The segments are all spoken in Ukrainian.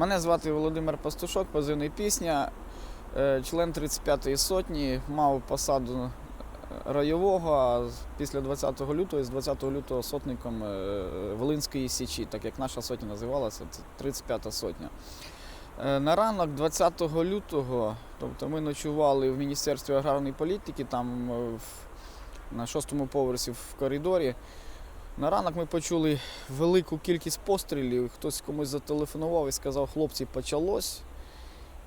Мене звати Володимир Пастушок, позивний пісня, е, член 35-ї сотні, мав посаду райового, а після 20 лютого, і з 20 лютого сотником е, Волинської Січі, так як наша сотня називалася, це 35-та сотня. Е, На ранок 20 лютого, тобто ми ночували в Міністерстві аграрної політики, там на шостому поверсі в коридорі. На ранок ми почули велику кількість пострілів. Хтось комусь зателефонував і сказав, хлопці, почалось.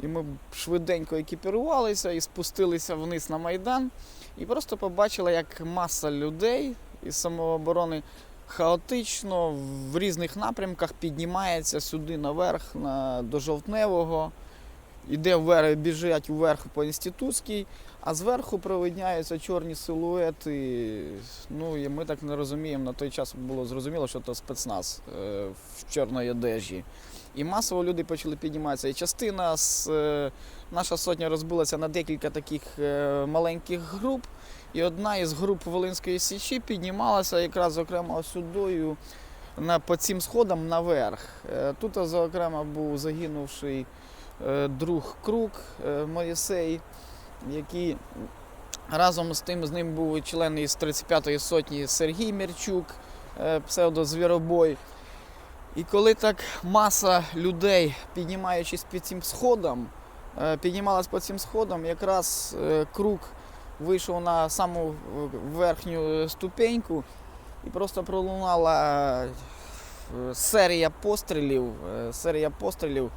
І ми швиденько екіпірувалися і спустилися вниз на Майдан. І просто побачили, як маса людей із самооборони хаотично в різних напрямках піднімається сюди наверх на, до Жовтневого. Іде вверх, біжать вверх по інститутській, а зверху провидняються чорні силуети. Ну і ми так не розуміємо. На той час було зрозуміло, що це спецназ е, в чорної одежі. І масово люди почали підніматися. І частина з е, наша сотня розбилася на декілька таких е, маленьких груп. І одна із груп Волинської Січі піднімалася якраз окремо сюдою на, по цим сходам наверх. Тут, зокрема, був загинувший друг Крук е, Моїсей, який разом з тим з ним був член із 35-ї сотні Сергій Мірчук, е, псевдозвіробой. І коли так маса людей, піднімаючись під цим сходом, е, піднімалась по цим сходам, якраз е, Крук вийшов на саму е, верхню ступеньку і просто пролунала е, серія пострілів, е, серія пострілів.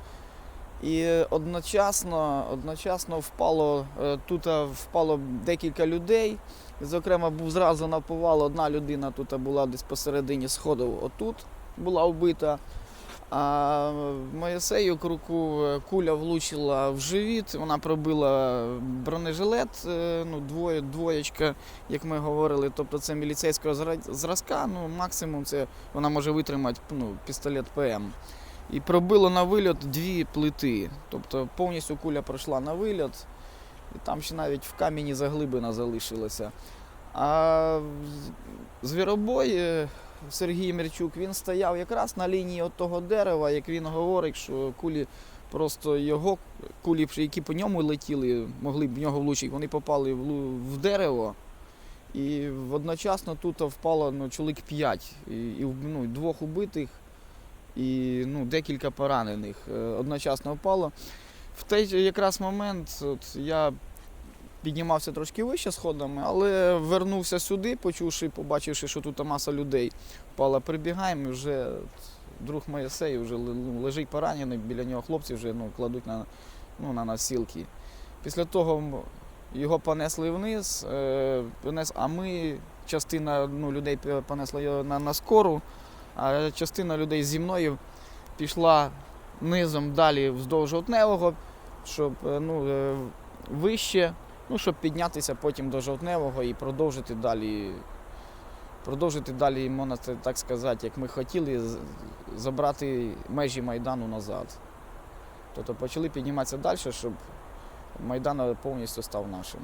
І одночасно, одночасно впало е, тут е, впало декілька людей. Зокрема, був зразу наповал одна людина тут була десь посередині сходу, отут була вбита. А Моїсею круку е, куля влучила в живіт, вона пробила бронежилет, ну, двоє, двоєчка, як ми говорили, тобто це міліцейського зразка, ну, максимум це вона може витримати ну, пістолет ПМ. І пробило на вильот дві плити. Тобто повністю куля пройшла на вильот, і там ще навіть в камені заглибина залишилася. А звіробой е, Сергій Мірчук він стояв якраз на лінії от того дерева, як він говорить, що кулі просто його кулі, які по ньому летіли, могли б в нього влучити, вони попали в, дерево. І одночасно тут впало ну, чоловік п'ять. І, і ну, двох убитих і ну, декілька поранених е, одночасно впало. В той якраз момент от, я піднімався трошки вище сходами, але вернувся сюди, почувши, побачивши, що тут маса людей впала, прибігаємо і вже друг Моєсей вже ну, лежить поранений, біля нього хлопці вже ну, кладуть на, ну, на носілки. Після того його понесли вниз, е, а ми, частина ну, людей понесла його на, на скору, а частина людей зі мною пішла низом далі вздовж Жовтневого, щоб е, ну, е, вище, ну, щоб піднятися потім до Жовтневого і продовжити далі. Продовжити далі, можна так сказати, як ми хотіли, забрати межі Майдану назад. Тобто почали підніматися далі, щоб Майдан повністю став нашим.